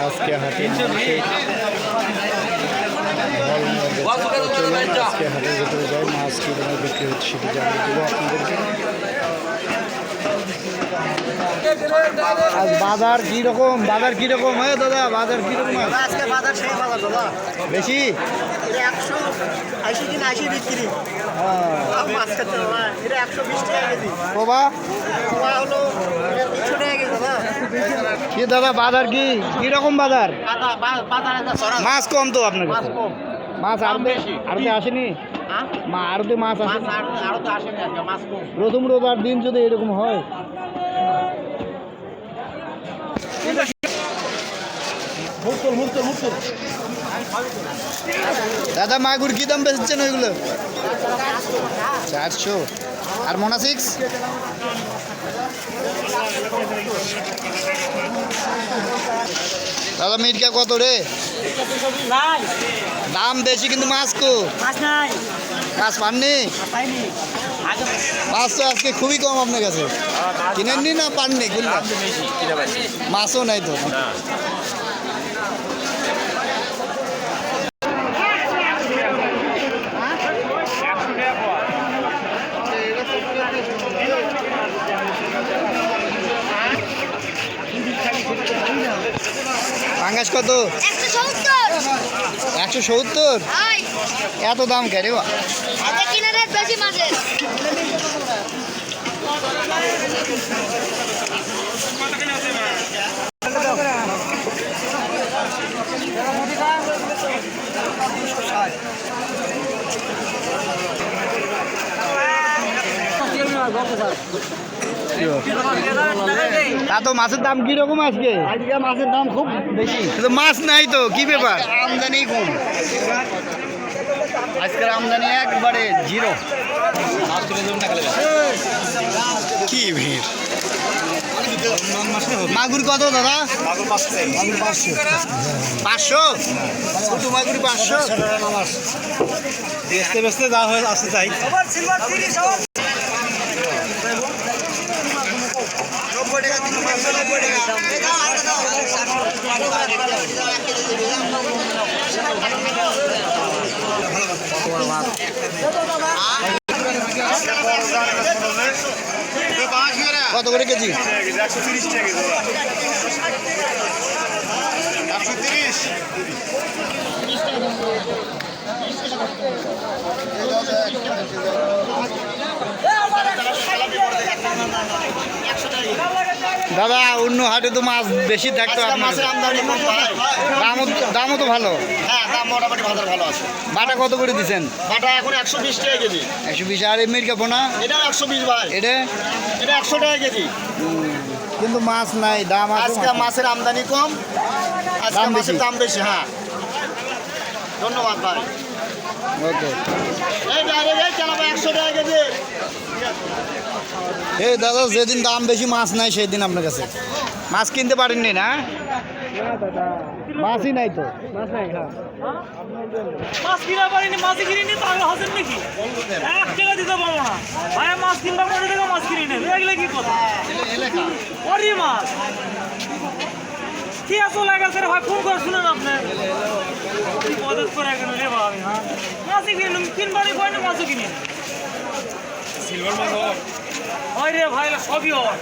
আজকে হাটে আজকে হাটের ভেতরে যাই মাছ বিক্রি হচ্ছে সেটি জানিয়ে দেবো আপনাদেরকে। আজ বাজার কি রকম বাজার কি রকম হ্যাঁ দাদা বাজার কি রকম আজকে বাজার সেই বাজার দাদা। বেশি? একশো আশি কিনা আশি বিক্রি। হ্যাঁ। আর মাছ খাচ্ছে দাদা এটা একশো বিশ টাকা কেজি। বাবা হলো এটা তিনশো টাকা কেজি দাদা কি দাদা বাজার কি? কি রকম বাজার মাছ কম তো আপনার মাছ কাছে মাছ আরতে। আরতে আসেনি? হ্যাঁ? মা আরতে মাছ আসে আর আরও তো আসেনি আজকে মাছ কম। প্রথম রোজার দিন যদি এরকম হয়। দাদা মাগুর কি দাম বেচছেন ওইগুলো? চারশো। আর মোনা সিক্স? দাদা মিটকা কত রে? দাম বেশি কিন্তু মাছ কো মাছ পাননি? মাছ তো আজকে খুবই কম আপনার কাছে। কিনেননি না পাননি? মাছও নাই তো? পাঙ্গাস কত? একশো সত্তর। এত দাম কিনা তা তো মাছের দাম কি রকম আজকে? আজকে মাছের দাম খুব বেশি। কিন্তু মাছ নাই তো কি ব্যাপার? আমদানি কম। আজকের আমদানি একবারে জিরো। কি ভিড়? মাগুর কত দাদা? পাঁচশো? ছোট মাগুর পাঁচশো? বেচতে বেচতে যা হয়ে আসতে চাই কত করে কেজি? একশো তিরিশ টাকা একশো তিরিশ। দাদা অন্য হাটে তো মাছ বেশি থাকতো মাছের আমদানি কম ভাই দামও দামও তো ভালো। হ্যাঁ দাম মোটামুটি বাজার ভালো আছে। বাটা কত করে দিচ্ছেন বাটা এখন একশো বিশ টাকা কেজি। একশো বিশ আর এই মির্কা পোনা এটাও একশো বিশ ভাই। এটা? এটা একশো টাকা কেজি। কিন্তু মাছ নাই দাম আজকে মাছের আমদানি কম আজকে দাম বেশি। মাছের দাম বেশি হ্যাঁ। ধন্যবাদ ভাই। ওকে এই দাদা যেদিন দাম বেশি মাছ নাই সেই দিন আপনার কাছে। মাছ কিনতে পারেননি না? মাছই নাই তো। মাছ কিনা পারিনি মাছ কিনিনি তাহলে হাসেন নাকি? এক টাকা দিতে পারব না। ভাই মাছ কিনবা করে টাকা মাছ কিনে নেবে। এগুলো কি কথা? মাছ। কি আসো লাগাছে রে ভাই? ফোন করে শুনেন আপনি। কি মদত করে কেন রে ভাই? হ্যাঁ? মাছই কিনে নেব কিনবারই কয় না মাছও কিনে? সিলভার মাছ হয় রে ভাই সবই হয়।